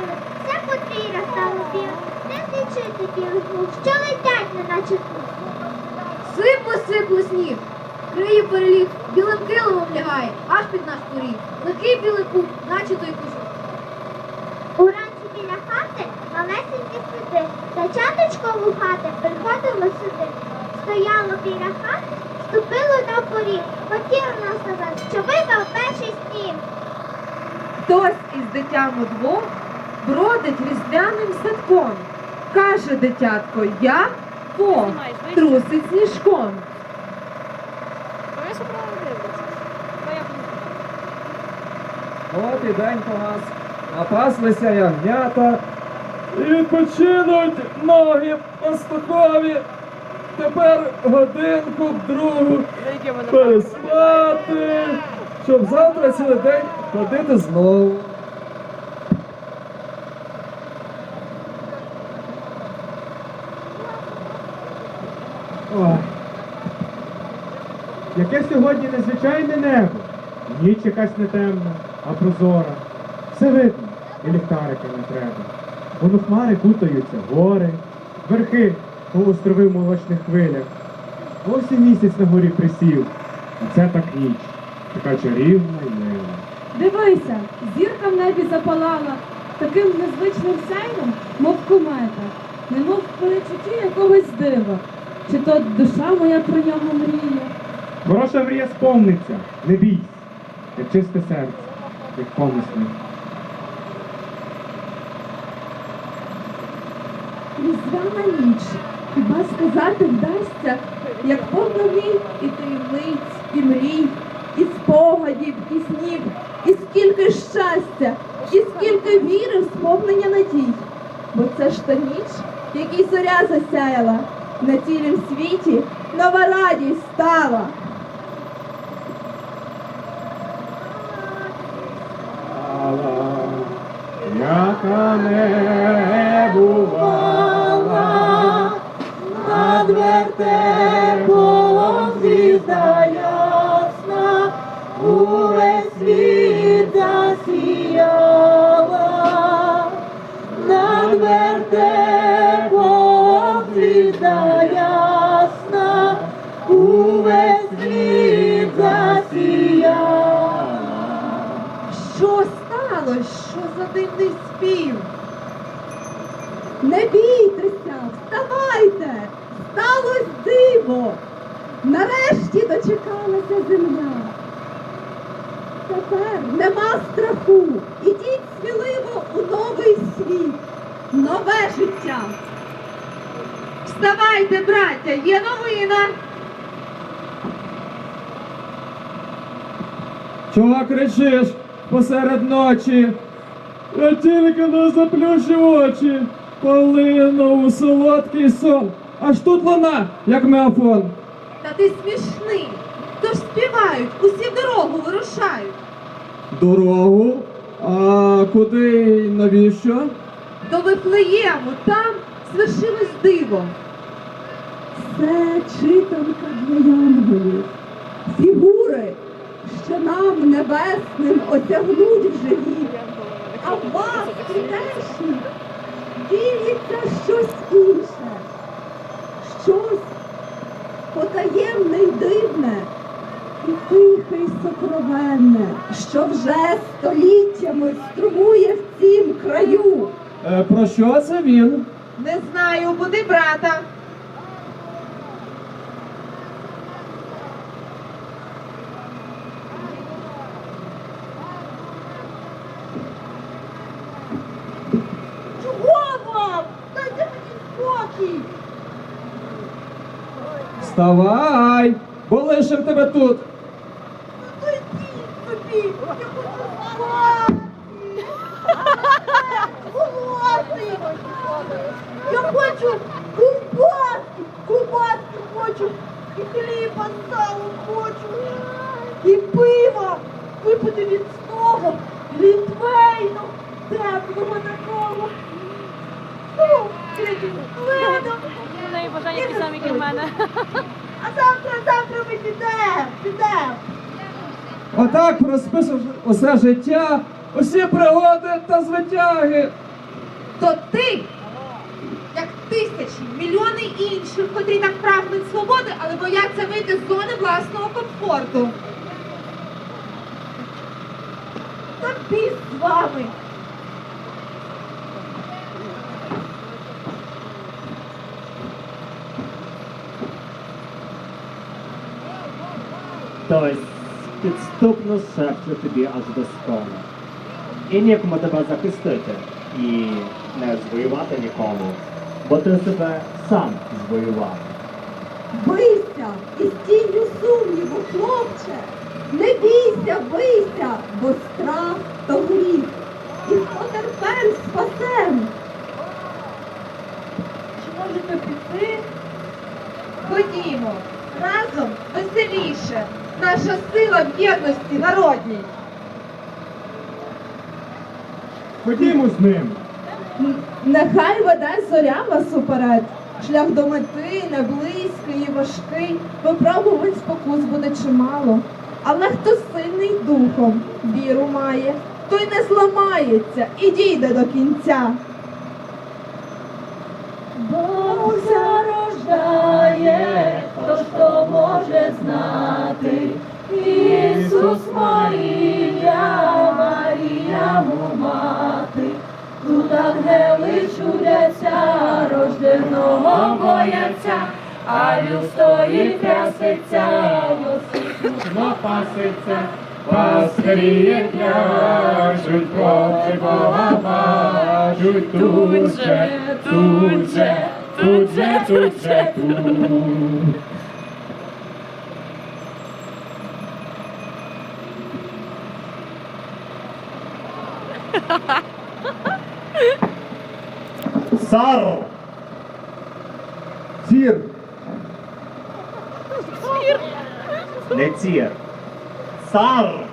біле, все подвір'я стало біле, де злічити білих мух, що летять, неначе пух. Сипле, сипле сніг, криє переліг, білим килимом лягає, аж під наш поріг. Легкий білий пух, наче той кусок. Уранці біля хати малесенькі сліди, та чаточко у хати приходило сюди. Стояло біля хати, ступило на поріг, хотів нам сказати, що випав перший сніг. Хтось із дитям удвох бродить різдвяним садком. Каже дитятко, я Бог, трусить сніжком. От і день погас. Напаслися ягнята. І відпочинуть ноги пастухові. Тепер годинку б другу переспати, щоб завтра цілий день ходити знову. Сьогодні незвичайне небо. Ніч якась не темна, а прозора. Все видно, і ліхтарика не треба. Воно хмари кутаються, гори, верхи по острови в молочних хвилях. Ось і місяць на горі присів. А це так ніч, така чарівна і мила. Дивися, зірка в небі запалала таким незвичним сяйвом, мов комета, немов перечутті якогось дива. Чи то душа моя про нього мріє? Хороша мрія сповниться, не бійся, як чисте серце, як помисли. Різдвяна ніч, хіба сказати вдасться, як повно вій і таємниць, і мрій, і спогадів, і снів, і скільки щастя, і скільки віри в сповнення надій. Бо це ж та ніч, якій зоря засяяла, на цілім світі нова радість. Стала, яка не бувала, над вертепом звізда ясна, увесь світ засіяла, над вертепом звізда ясна, увесь світ засіяла. Що сталося? Що за дивний спів? Не бійтеся, вставайте! Сталось диво! Нарешті дочекалася земля. Тепер нема страху. Ідіть сміливо у новий світ, нове життя. Вставайте, браття, є новина. Чого кричиш посеред ночі? Я тільки не заплющив очі, полинув у солодкий сон. Аж тут вона, як меафон. Та ти смішний. Тож співають, усі дорогу вирушають. Дорогу? А куди і навіщо? До Вифлеєму, там свершилось диво. Це читанка для янголів. Фігури, що нам небесним осягнуть в живі. А в вас, прийдешні, діється щось інше. Щось потаємне й дивне і тихе й сокровенне, що вже століттями струмує в цім краю. Е, про що це він? Не знаю, буди брата. Чого вам? Дайте мені спокій. Вставай! Бо лишив тебе тут. Я хочу. Голодний. Я хочу і хліба з хочу, і пива, випити від свого, літвейну, теплого такого. Ну. У неї бажання такі самі, як і в мене. А завтра, завтра ми підемо, підемо. Отак розписав усе життя, усі пригоди та звитяги. то ти, як тисячі, мільйони інших, котрі так прагнуть свободи, але бояться вийти з зони власного комфорту. Та біс з вами. Хтось підступно шепче тобі аж до скону. І нікому тебе захистити, і не звоювати нікому, бо ти себе сам звоював. Бийся із тінню сумніву, хлопче. Не бійся, бийся, бо страх то гріх. І хто терпен спасем. Чи можете піти? Ходімо, разом веселіше. Наша сила в єдності народній. Ходімо з ним. Нехай веде зоря вас уперед. Шлях до мети не близький і важкий, випробувань спокус буде чимало. Але хто сильний духом, віру має, той не зламається і дійде до кінця. Бог зарождає, хто ж то може знати. Ісус Марія, Марія мати. Тут ангели чудяться, рожденого бояться, а він стоїть трясеться, Йосиф Напаситься, пастирі княжуть, проти Бога мажуть, тут же, тут же, тут же, тут же, тут. Sar. Zier. Zier. Nicht Zier. Sar.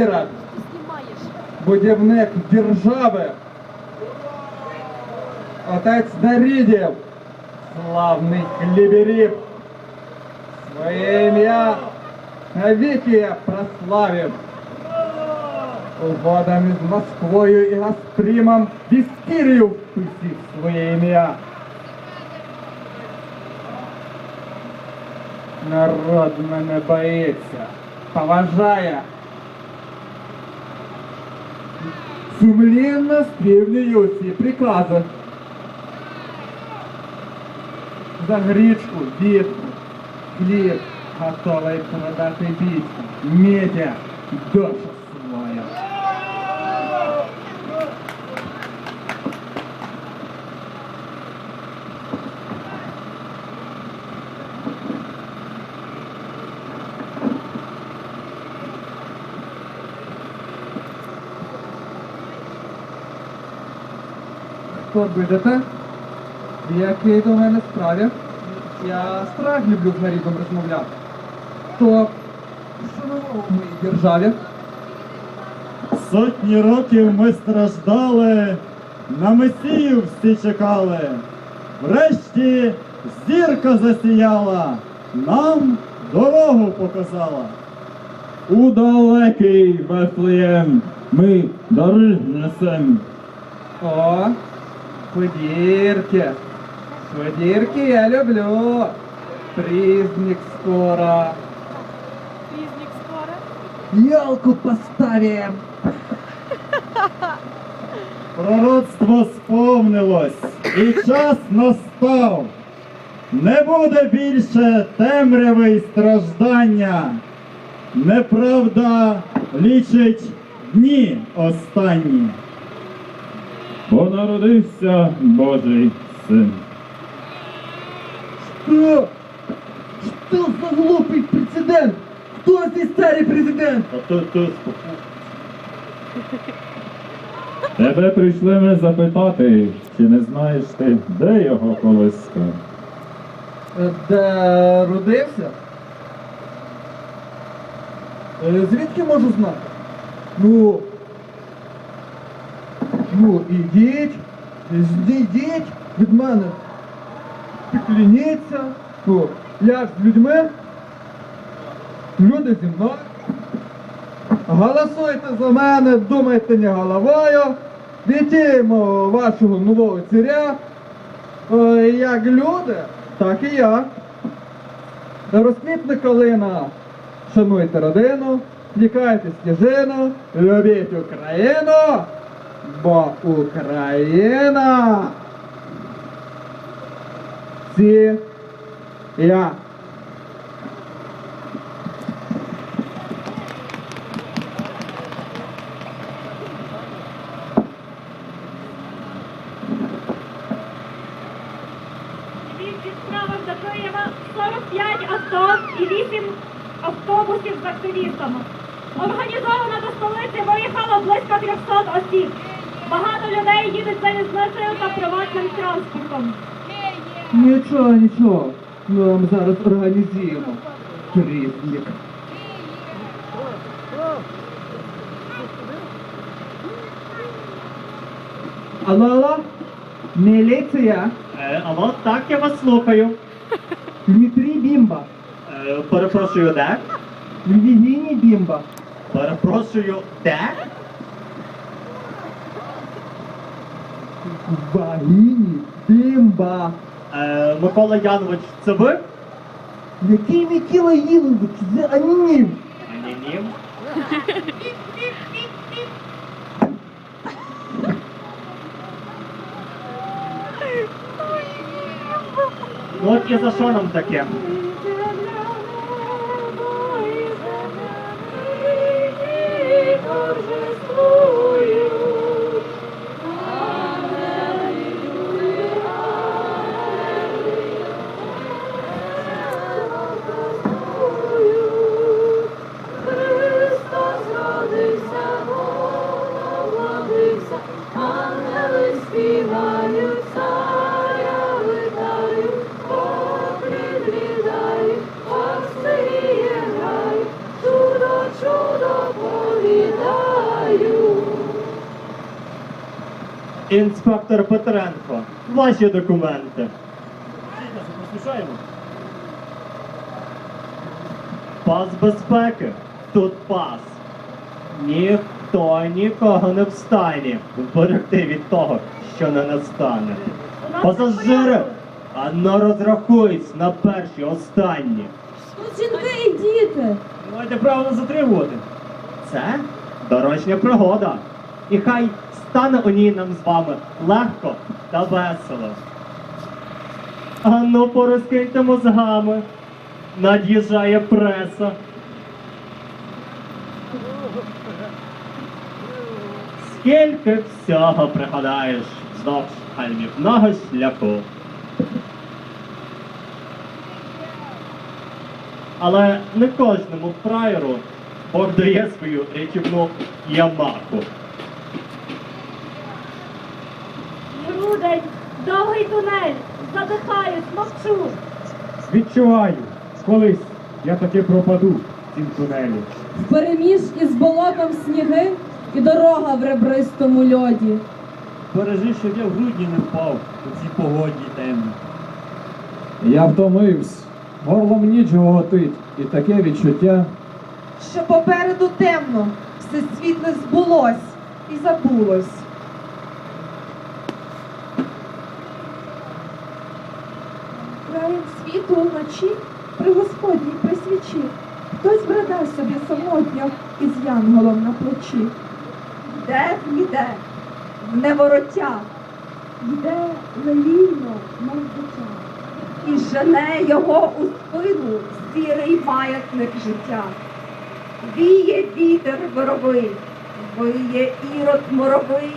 Ірод, Знімаєш. будівник держави. Отець Дарідів, славний хліберів. Своє ім'я навіки я прославив. Угодами з Москвою і Газпримом Віскірію вписів своє ім'я. Народ мене боїться, поважає. Сумлінно співнюю всі прикази. За грічку, вітку, хліб, готовий продати бійцю, медя, душу Будете? В до мене справі? Я страх люблю з нарідом розмовляти. То що нового в моїй державі? Сотні років ми страждали, на месію всі чекали. Врешті зірка засіяла, нам дорогу показала. У далекий Вифлеєм ми дари несем. О, подірки. Подірки я люблю. Призник скоро. Пізник скоро. Ялку поставим. Пророцтво сповнилось, і час настав. Не буде більше темряви й страждання. Неправда лічить дні останні. Бо народився Божий син. Что? Что за глупый прецедент? Кто здесь старый президент? Тебе прийшли ми запитати, чи не знаєш ти, де його колиска? Е, Де родився? Е, Звідки можу знати? Ну. Ну, ідіть, знійдіть від мене. Підкляніться. Ну, я з людьми. Люди зі мною. Голосуйте за мене, думайте не головою. Вітімо вашого нового царя. Е, Як люди, так і я. Розквітне калина, шануйте родину, лікайте стіжину, любіть Україну, бо Україна. Ці я. Та приватним транспортом. Нічого, нічого. Ми вам зараз організуємо. Трівник. Алло, алло, міліція, Е, алло, так, я вас слухаю. Дмитрій Бімба, Е, перепрошую, де? Львівіні Бімба. Перепрошую, де? Вагіні Бімба. Е, Микола Янович, це ви? Який Микола Єлович? Це анонім. Анонім. Ну от і за що нам таке? Ваші документи. Пас безпеки. Тут пас. Ніхто нікого не встане вберегти від того, що не настане. Пасажири, а ну розрахуйсь на перші останні. Тут жінки і діти. Маєте право не затримувати. Це дорожня пригода. І хай стане у ній нам з вами легко та весело. А ну порозкиньте мозгами. Над'їжджає преса. Скільки всього пригадаєш вздовж хальмівного шляху. Але не кожному фраєру Бог дає свою рятівну ямаку. Довгий тунель, задихаюсь, мовчу. Відчуваю, колись я таки пропаду в цім тунелі. Впереміж із болотом сніги і дорога в ребристому льоді. Бережи, щоб я в грудні не впав у цій погоді темні. Я втомився. Горлом ніч гоготить. І таке відчуття. Що попереду темно, все світле збулось і забулось. Світу вночі при Господній при свічі хтось бреде собі самотньо із янголом на плечі. Йде, йде, в невороття, йде лелійно, мов дитя, і жене його у спину сірий маятник життя. Віє вітер вировий, виє ірод моровий,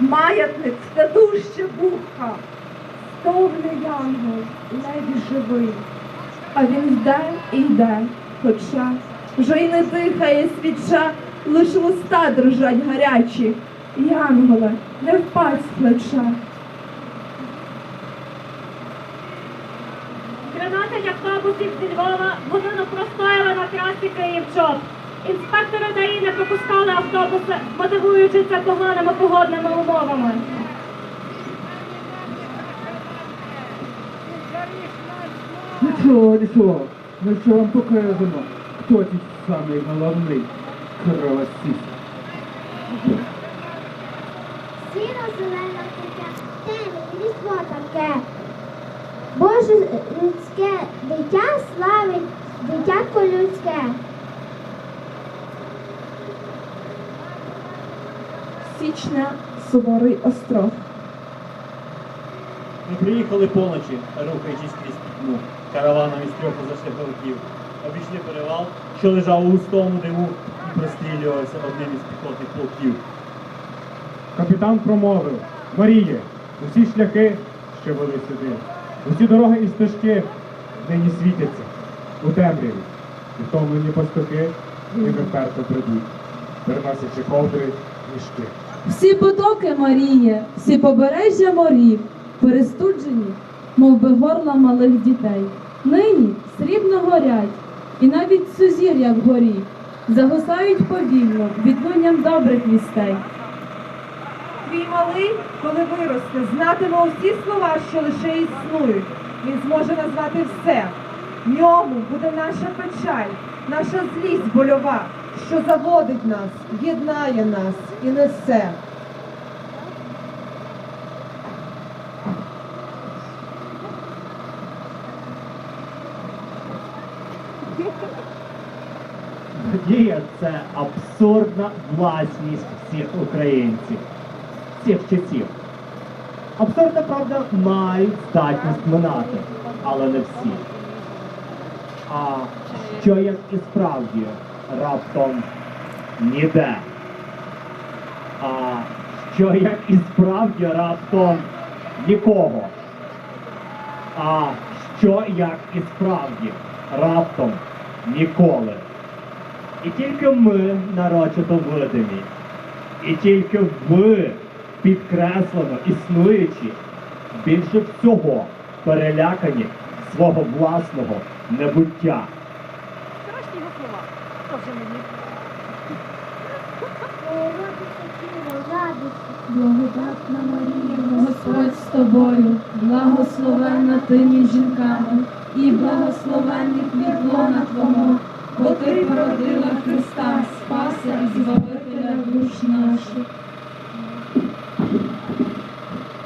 маятник це дужче вуха, стогне янгол, ледь живий. А він йде і йде, хоча вже й не дихає свіча, лиш уста дрижать гарячі. Янголе, не впасть з плеча. 13 автобусів зі Львова годину простояли на трасі Київ-Чоп. Інспектори ДАІ не пропускали автобуси, мотивуючи це поганими погодними умовами. Нічого, нічого. Ми що вам покажемо, хто тут самий головний кровосіс. Сіро зелена таке, темі, різдво таке. Боже людське дитя славить дитятко людське. Січня суворий остров. Ми приїхали поночі, рухаючись крізь пітьму, караваном із трьох зашляховиків. Обійшли перевал, що лежав у густому диму і прострілювався одним із піхотних полків. Капітан промовив, Маріє, усі шляхи, що вели сюди, усі дороги і стежки нині світяться у темряві. І втомлені пастухи ними вперто придуть, переносячи ковдри мішки. Всі потоки Маріє, всі побережжя морів, перестуджені, мов би горла малих дітей. Нині срібно горять, і навіть сузір'я вгорі загасають повільно відлунням добрих вістей. Твій малий, коли виросте, знатиме усі слова, що лише існують. Він зможе назвати все. В ньому буде наша печаль, наша злість больова, що заводить нас, єднає нас і несе. Це абсурдна власність всіх українців, всіх часів. Абсурдна, правда, мають здатність минати, але не всі. А що як і справді раптом ніде? А що як і справді раптом нікого? А що як і справді раптом ніколи? І тільки ми нарочито видимі, і тільки ви, підкреслено існуючі, більше всього перелякані свого власного небуття. Страшні його слова. Хто вже мені? Благодатна Марія, Господь з тобою, благословенна ти між жінками, і благословенний плід лона Твого, бо ти породила Христа, Спаса і Збавителя душ наших.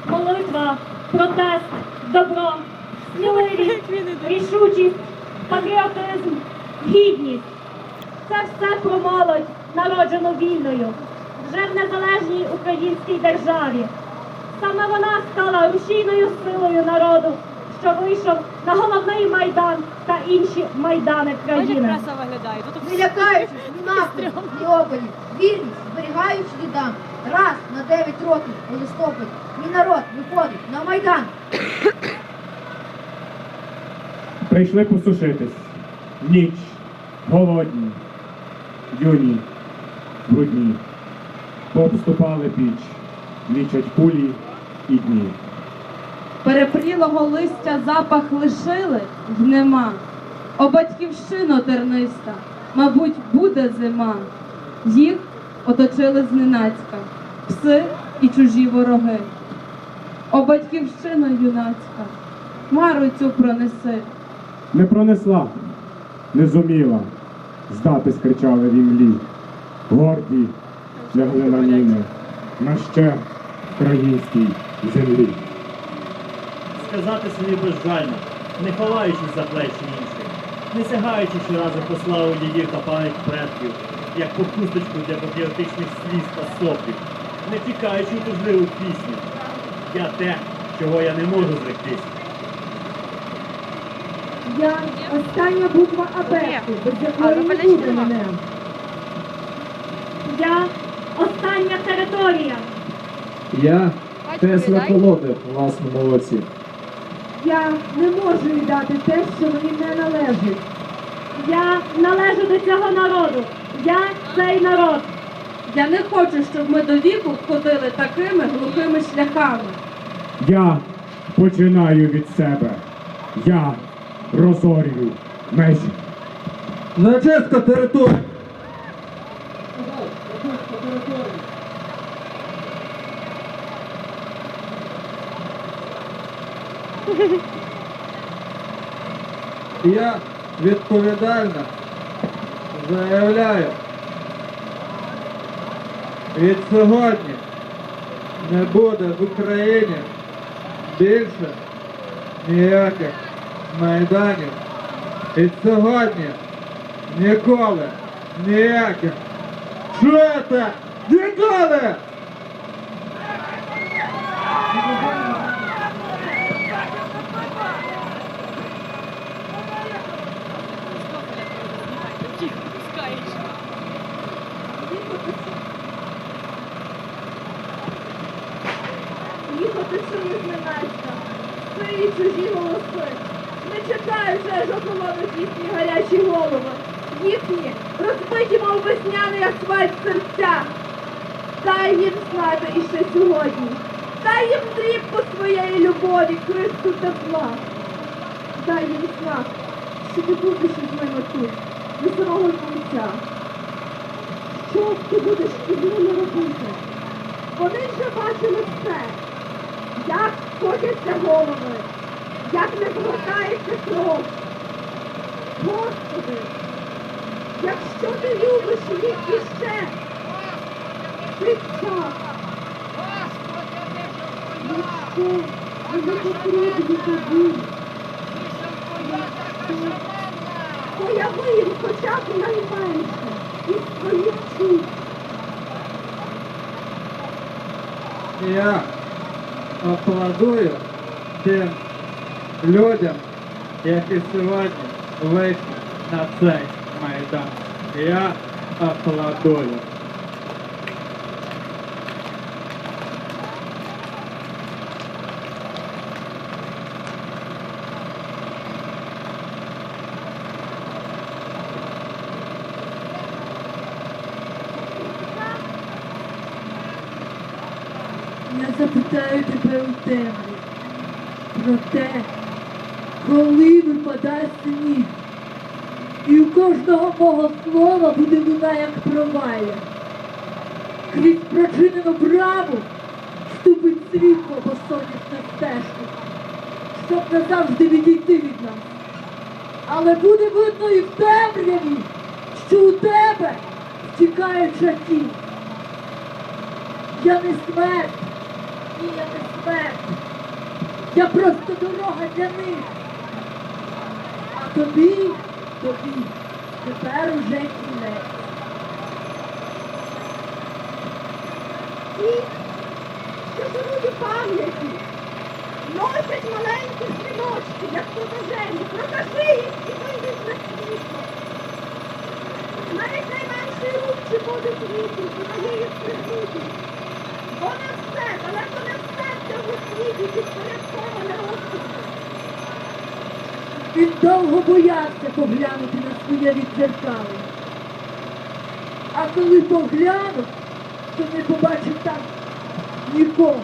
Молитва, протест, добро, сміливість, рішучість, патріотизм, гідність. Це все про молодь, народжену вільною, вже в незалежній українській державі. Саме вона стала рушійною силою народу, що вийшов на головний майдан та інші майдани країни. Не лякаючись, ні нападів, ні опадів, вільність, зберігаючи дідам. Раз на 9 років у листопаді мій народ виходить на Майдан. Прийшли посушитись. Ніч, голодні, юні, брудні. Пообступали піч, лічать кулі і дні. Перепрілого листя запах лишили, й нема. О батьківщино терниста, мабуть, буде зима. Їх оточили зненацька, пси і чужі вороги. О батьківщино юнацька, мару цю пронеси. Не пронесла, не зуміла. Здатись кричали в імлі. Горді лягли на міни, на ще українській землі. Сказати собі безжально, не ховаючись за плечі інших, не сягаючи щоразу по славу дідів та пам'ять предків, як по хусточку для патріотичних сліз та соплів, не тікаючи у тужливу пісню. Я те, чого я не можу зректись. Я остання буква абетки, без якої не буде мене. Я остання територія. Я Тесла Колоди у власному оці. Я не можу їй дати те, що мені не належить. Я належу до цього народу. Я цей народ. Я не хочу, щоб ми до віку ходили такими глухими шляхами. Я починаю від себе. Я розорюю межі. Зачистка території. Я відповідально заявляю, від сьогодні не буде в Україні більше ніяких майданів. Від сьогодні ніколи ніяких. Чуєте? Ніколи! Голоси. Не чекаю вже ж їхні гарячі голови. Їхні розбиті, мов весняний асфальт серця. Дай їм знати іще сьогодні. Дай їм дрібку своєї любові, Христу тепла. Дай їм знак, що ти будеш із мене тут, до самого кінця. Що ти будеш із ними робити? Вони вже бачили все, як котяться голови, як не згортається кров. Господи, якщо ти любиш їх іще, кричав. Якщо вони потрібні тобі, появи їм хоча б найменше із своїх чуд. Я аплодую тим людям, які сьогодні вийшли на цей майдан. Я аплодую. Я запитаю тебе у темряві про те, коли випадає сніг. І у кожного мого слова луна, як провалля. Крізь прочинену браму вступить світло по сонячну стежку, щоб назавжди відійти від нас. Але буде видно і в темряві, що у тебе втікає чаті. Я не смерть, ні, я не смерть. Я просто дорога для них. А тобі, тобі, тепер уже кінець. Ті, що живуть у пам'яті, носять маленькі синочки, як фотожені, прокажи їх і вийдуть на світло. Навіть найменший рух чи буде світу, подає їх пригнути. Бо не все, далеко не все в цьому світі підпорядковане розсуду. Він довго боявся поглянути на своє відзеркалення. А коли поглянув, то не побачив там нікого.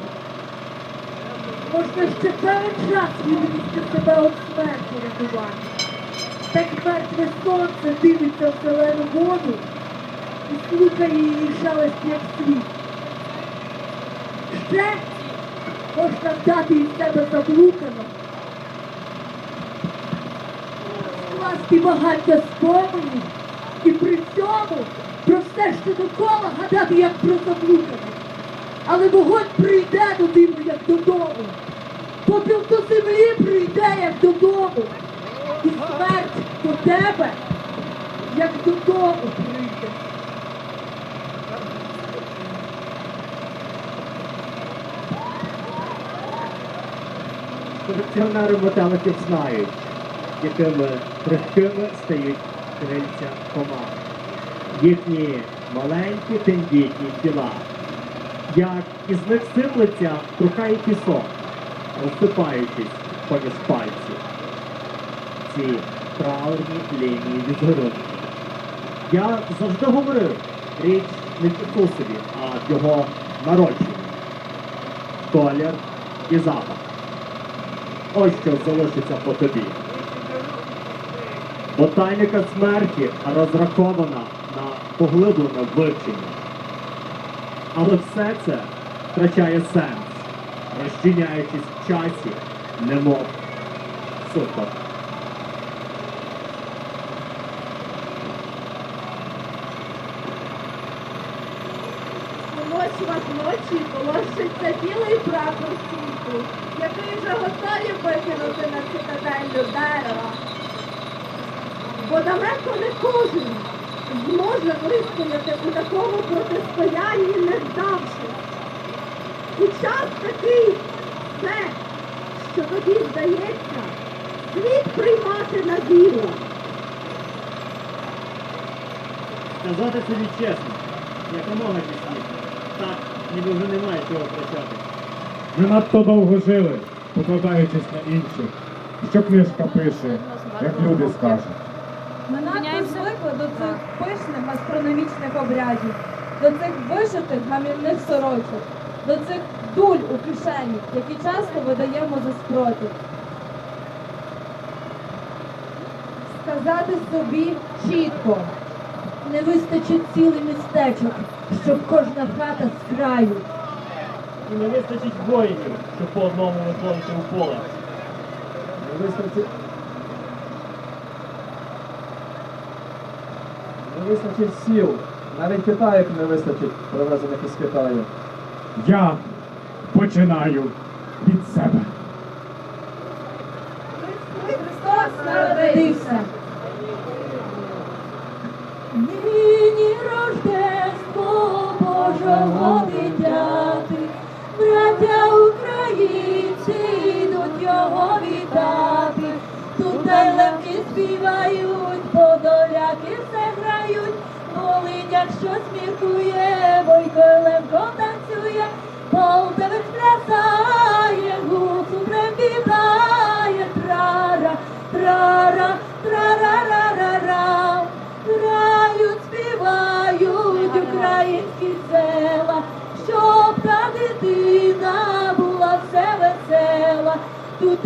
Можна ще певен час відвести себе від смерті рятувати. Так мертве сонце дивиться в зелену воду і слухає її шелест, як світ. Ще можна вдати із себе заблукано, скласти багаття споменів і при цьому все, що довкола гадати, як про заблукане. Але вогонь прийде до тебе, як додому. Попіл до землі прийде, як додому. І смерть до тебе, як додому прийде. Колекціонери метеликів знають, якими крихкими стають крильця комах. Їхні маленькі тендітні тіла. Як із них сиплеться трухає пісок, розсипаючись поміж пальців. Ці траурні лінії візерунки. Я завжди говорив, річ не в Ісусові, а в його народженні. Колір і запах. Ось що залишиться по тобі. Ботаніка смерті розрахована на поглиблене вивчення. Але все це втрачає сенс, розчиняючись в часі, немов супер. Полощувати ночі полощиться білий прапор світу, який вже готові викинути на цитаделю дерева. Бо далеко не кожен зможе вистояти у такому протистоянні, не здавшись. І час такий все, що тоді здається, слід приймати на віру. Сказати собі чесно, якомога чесніше. Так, ніби вже немає чого втрачати. Ми надто довго жили, покладаючись на інших. Що книжка пише, як люди скажуть. Ми надто звикли до цих пишних астрономічних обрядів, до цих вишитих гамівних сорочок, до цих дуль у кишені, які часто видаємо за спротив. Сказати собі чітко, не вистачить цілий містечок, щоб кожна хата з краю. І не вистачить воїнів, щоб по одному виходити у поле. Не вистачить. Не вистачить сіл. Навіть Китаю не вистачить, привезених із Китаю. Я починаю від себе. Міркує, Бойко Левко танцює, Полтавець плясає, гуцул вітає, трара, трара, трара-ра-ра-ра. Грають, співають українські села, щоб та дитина була все весела. Тут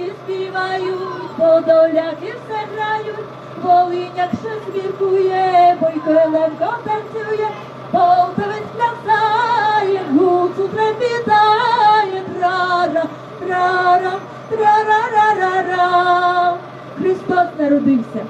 й співають, подоляки все грають, Волиняк щось міркує, бойко левко танцює, Полтавець плясає, гуцу трепітає, трара, трара, трара-ра-ра-ра. Христос народився.